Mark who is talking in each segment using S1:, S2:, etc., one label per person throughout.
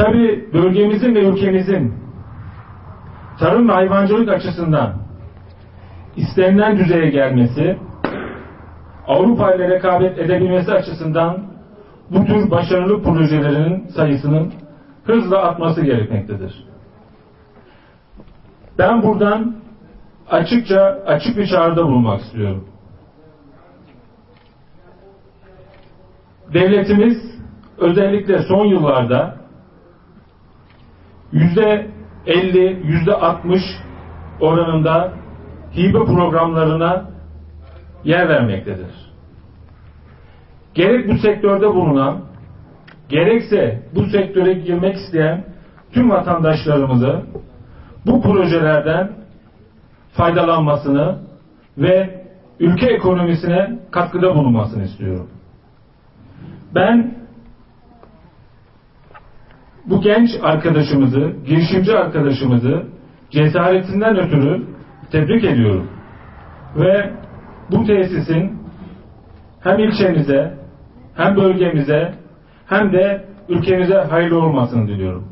S1: Tabi bölgemizin ve ülkemizin tarım ve hayvancılık açısından istenilen düzeye gelmesi, Avrupa ile rekabet edebilmesi açısından bu tür başarılı projelerin sayısının hızla artması gerekmektedir. Ben buradan açıkça açık bir çağrıda bulunmak istiyorum. Devletimiz özellikle son yıllarda yüzde 50, yüzde 60 oranında hibe programlarına yer vermektedir. Gerek bu sektörde bulunan, gerekse bu sektöre girmek isteyen tüm vatandaşlarımızı bu projelerden faydalanmasını ve ülke ekonomisine katkıda bulunmasını istiyorum. Ben bu genç arkadaşımızı, girişimci arkadaşımızı cesaretinden ötürü tebrik ediyorum. Ve bu tesisin hem ilçemize, hem bölgemize, hem de ülkemize hayırlı olmasını diliyorum.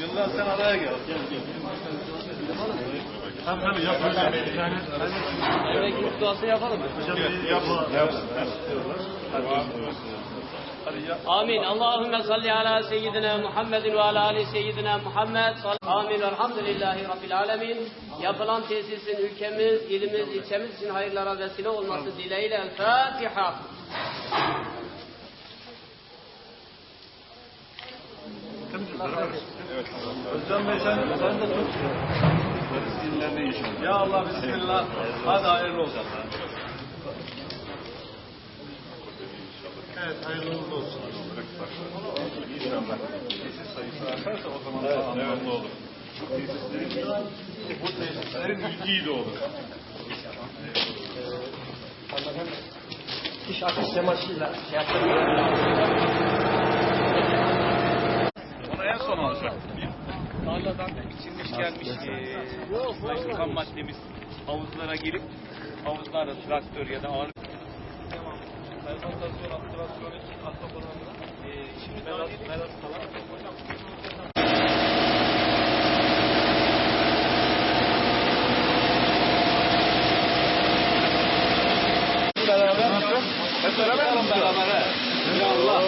S2: Yıllar sen araya gel. Tamam tabii yap öyle bir tane.
S3: Grup duası yapalım mı?
S2: Yap. Yap.
S3: Amin. Allahümme salli ala seyyidina Muhammedin ve ala ali seyyidina Muhammed. Amin. Elhamdülillahi Rabbil alemin. Yapılan tesisin ülkemiz, ilimiz, ilçemiz için hayırlara vesile olması dileğiyle El Fatiha.
S2: Özcan Bey sen, sen de tut. Dinlerine inşallah. Ya Allah bismillah. Hadi hayırlı olsun. Evet hayırlı olsun.
S4: İnşallah tesis sayısı artarsa o zaman daha anlamlı olur. Bu tesislerin, bu tesislerin iyi de olur.
S5: İş akış temasıyla şey yaptım.
S4: Onu en son alacak.
S6: Tarladan biçilmiş gelmiş e, ham maddemiz havuzlara girip havuzlarda traktör ya da ağır fermentasyon, aktivasyon için atma programında e, şimdi melas, melas falan
S2: Hep beraber? Beraber. he. Ya Allah.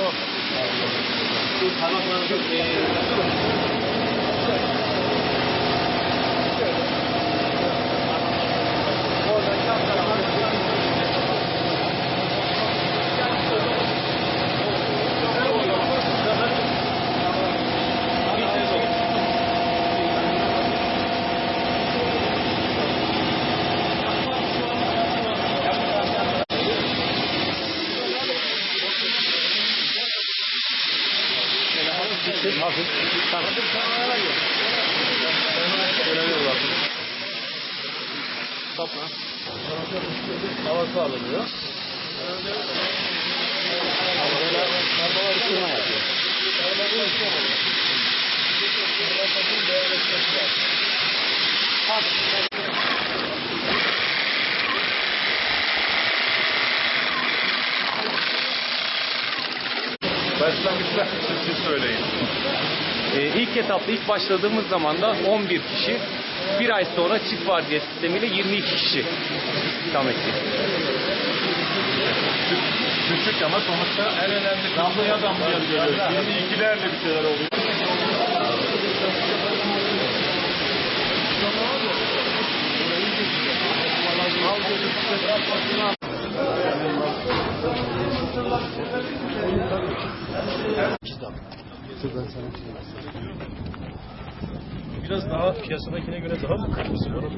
S5: Havası alınıyor. Isınma yapıyor.
S4: Başlangıçta siz, siz söyleyin.
S6: E, ilk etapta ilk başladığımız zaman da 11 kişi bir ay sonra çift vardiya sistemiyle 22 kişi ikamet etti.
S4: Küçük ama sonuçta en önemli damlaya damlaya gidiyoruz. 22'lerle bir şeyler oluyor.
S2: Biraz daha piyasadakine göre daha mı kırmızı bana böyle.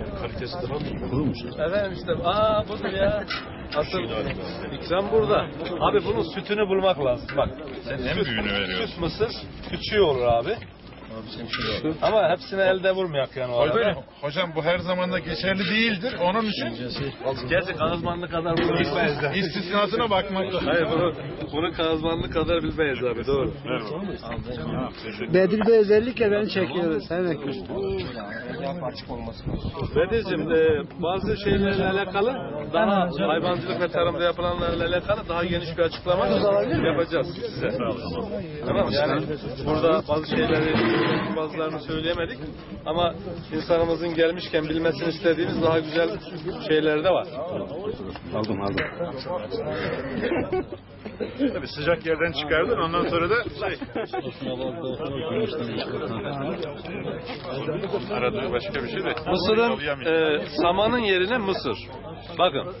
S2: Yani kalitesi daha mı kurumuş? Evet işte. Aa budur ya. Asıl ikram burada. Abi bunun sütünü bulmak lazım. Bak.
S4: Sen en büyüğünü veriyorsun.
S2: Süt mısır küçüğü olur abi. Ama hepsini elde vurmayak yani o
S4: Hocam,
S2: arada.
S4: hocam bu her zaman da geçerli değildir. Onun için
S2: Gerçi kağızmanlı kadar bunu bilmeyiz. de.
S4: istisnasına bakmak.
S2: Hayır bunu, bunu kağızmanlı kadar bilmeyiz abi doğru.
S7: Bedir Bey özellikle beni çekiyor. Sen ekliyorsun.
S2: Bedir'cim e, bazı şeylerle alakalı daha hayvancılık ve tarımda yapılanlarla alakalı daha geniş bir açıklama yapacağız size. Tamam mı? Yani burada bazı şeyleri bazılarını söyleyemedik ama insanımızın gelmişken bilmesini istediğimiz daha güzel şeyler de var.
S4: Tabii sıcak yerden çıkardın ondan sonra da şey. Aradığı başka bir şey de.
S2: Mısır'ın e, samanın yerine mısır. Bakın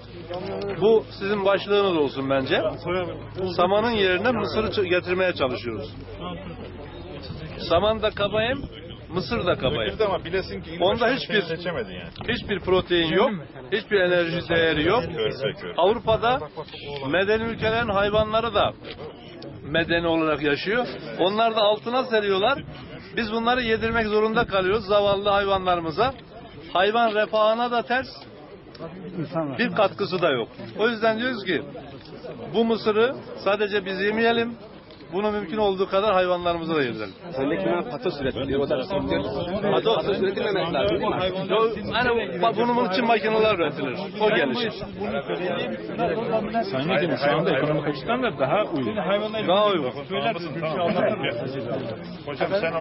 S2: bu sizin başlığınız olsun bence. Samanın yerine mısırı getirmeye çalışıyoruz. Saman da kabayım, mısır da kabayım.
S4: Ama bilesin ki
S2: Onda hiçbir-
S4: seçemedin yani.
S2: Hiçbir protein yok, hiçbir enerji değeri yok.
S4: Körpe.
S2: Avrupa'da medeni ülkelerin hayvanları da medeni olarak yaşıyor. Onlar da altına seriyorlar. Biz bunları yedirmek zorunda kalıyoruz zavallı hayvanlarımıza. Hayvan refahına da ters, bir katkısı da yok. O yüzden diyoruz ki bu mısırı sadece biz yemeyelim, bunu mümkün olduğu kadar hayvanlarımıza da yedirelim.
S5: Sendeki patos üretiliyor. O da
S2: Patos.
S5: patos üretilmemek lazım değil mi?
S2: Yo, Hani bu- bunun için makineler üretilir. O gelişir.
S1: Sayın Vekilim şu anda ekonomik açıdan da daha uygun.
S2: Daha uygun.
S4: Hocam sen